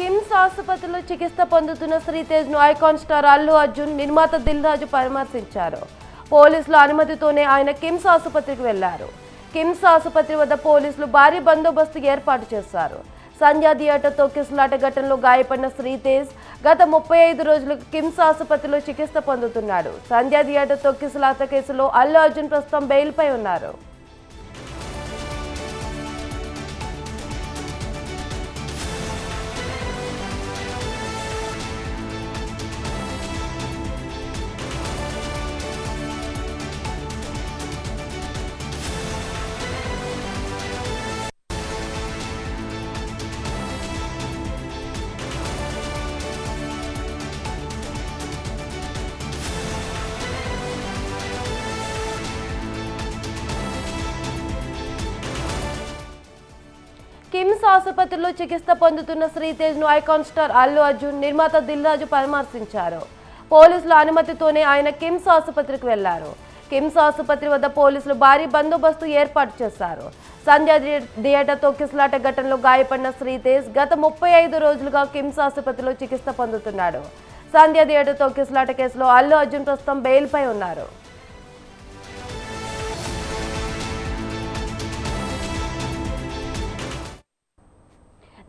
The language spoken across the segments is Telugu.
కిమ్స్ ఆసుపత్రిలో చికిత్స పొందుతున్న శ్రీతేజ్ను ఐకాన్ స్టార్ అల్లు అర్జున్ నిర్మాత దిల్ రాజు పరామర్శించారు. పోలీసుల అనుమతితోనే ఆయన కిమ్స్ ఆసుపత్రికి వెళ్ళారు. కిమ్స్ ఆసుపత్రి వద్ద పోలీసులు భారీ బందోబస్తు ఏర్పాటు చేశారు. సంధ్యా థియేటర్ కిసులాట ఘటనలో గాయపడిన శ్రీతేజ్ గత ముప్పై ఐదు రోజులు కిమ్స్ ఆసుపత్రిలో చికిత్స పొందుతున్నాడు. సంధ్యా థియేటర్ తొక్కిసలాట కేసులో అల్లు అర్జున్ ప్రస్తుతం బెయిల్పై ఉన్నారు. కిమ్స్ ఆసుపత్రిలో చికిత్స పొందుతున్న శ్రీతేజ్ను ఐకాన్ స్టార్ అల్లు అర్జున్ నిర్మాత దిల్ రాజు పరామర్శించారు. పోలీసుల అనుమతితోనే ఆయన కిమ్స్ ఆసుపత్రికి వెళ్ళారు. కిమ్స్ ఆసుపత్రి వద్ద పోలీసులు భారీ బందోబస్తు ఏర్పాటు చేశారు. సంధ్యా థియే- థియేటర్ తొక్కిసలాట ఘటనలో గాయపడిన శ్రీతేజ్ గత ముప్పై ఐదు రోజులుగా కిమ్స్ ఆసుపత్రిలో చికిత్స పొందుతున్నాడు. సంధ్యా థియేటర్ తొక్కిసలాట కేసులో అల్లు అర్జున్ ప్రస్తుతం బెయిల్పై ఉన్నారు.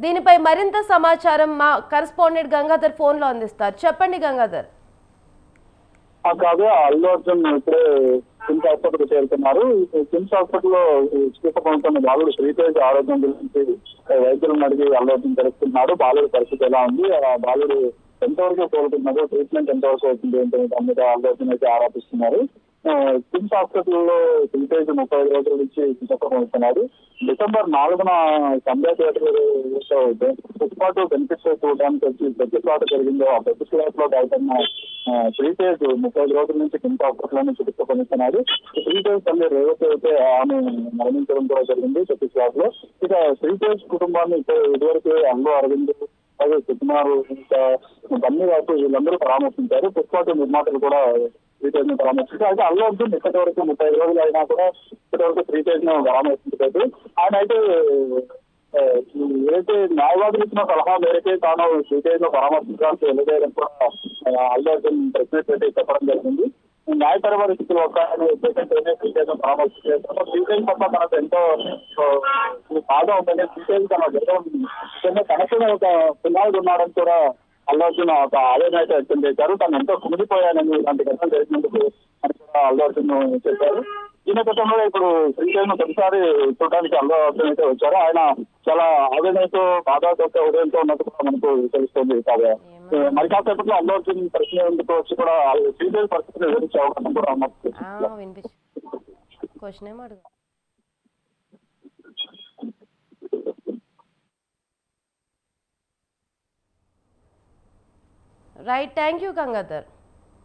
దీనిపై మరింత సమాచారం మా కరస్పాండెంట్ గంగాధర్ ఫోన్లో అందిస్తారు. చెప్పండి గంగాధర్. కాదు అల్లు అర్జున్ ఇప్పుడే కిమ్స్ హాస్పిటల్ చేరుతున్నారు. ఈ కిమ్స్ హాస్పిటల్లో చికిత్స పొందుతున్న బాలుడు శ్రీతేజ్ ఆరోగ్యం గురించి వైద్యులను అడిగి అల్లు అర్జున్ తెలుస్తున్నాడు బాలుడి పరిస్థితి ఎలా ఉంది? ఆ బాలుడు ఎంతవరకు కోరుతున్నాడు ట్రీట్మెంట్ ఎంతవరకు అవుతుంది? అంటే దాని మీద అల్లు అర్జున్ అయితే ఆరోపిస్తున్నారు కిమ్స్ హాస్పిటల్లో శ్రీతేజ్ ముప్పై ఐదు రోజుల నుంచి చికిత్స పొందుతున్నాడు డిసెంబర్ నాలుగున సంధ్యా థియేటర్ పుష్పాటు బెనిఫిట్స్ చూడడానికి వచ్చి ప్రతి ప్లాట్ జరిగిందో ఆ ప్రతి ప్లాట్లో గాయపడిన త్రీ శ్రీతేజ్ ముప్పై ఐదు రోజుల నుంచి కిమ్స్ హాస్పిటల్ చికిత్స పొందుతున్నాడు శ్రీతేజ్ తల్లి రేవతి అయితే ఆమె మరణించడం కూడా జరిగింది ప్రతి ప్లాట్లో. ఇక శ్రీతేజ్ కుటుంబాన్ని ఇప్పుడు ఇదివరకు అల్లు అరవింద్ అలాగే సుకుమార్ ఇంకా బన్నీ రాజు వీళ్ళందరూ పరామర్శించారు. పుష్పాటు నిర్మాతలు కూడా శ్రీతేజ్ పరామర్శించారు. అయితే అల్లు అర్జున్ ఇప్పటి వరకు ముప్పై ఐదు రోజులు అయినా కూడా ఇప్పటి వరకు శ్రీతేజ్ పరామర్శించలేదు. ఆయన అయితే ఏదైతే న్యాయవాదులు ఇచ్చిన సలహా మేరకే తాను శ్రీతేజ్లో పరామర్శించడానికి వెళ్ళలేదని కూడా అల్లు అర్జున్ ప్రెస్ మీట్ అయితే చెప్పడం జరిగింది. న్యాయపరమైన స్థితిలో ఒక ఉద్దేశంతోనే శ్రీతేజ్ను పట్ల తనకు ఎంతో బాధ ఉందంటే శ్రీతేజ్ తన జగన్ కనెక్షన్ ఒక పిల్లాడు ఉన్నాడని కూడా అల్లు అర్జున్ ఒక ఆవేదన అయితే వ్యక్తం చేశారు తను ఎంతో కుమిలిపోయానని ఇలాంటి ఘటన జరిగినందుకు అని కూడా అల్లు అర్జున్ చెప్పారు ఈ నేపథ్యంలో ఇప్పుడు శ్రీశైలం తొలిసారి చూడడానికి అల్లు అర్జున్ అయితే వచ్చారు ఆయన చాలా ఆవేదనతో బాధతో ఉదయంతో ఉన్నట్టు కూడా మనకు తెలుస్తుంది కాగా మరి కాసేపట్లో ప్రశ్న ఎందుకు వచ్చి కూడా శ్రీశైలం వివరించే అవకాశం కూడా వినిపించు. క్వశ్చన్ ఏమో అడుగు? Right thank you Gangadhar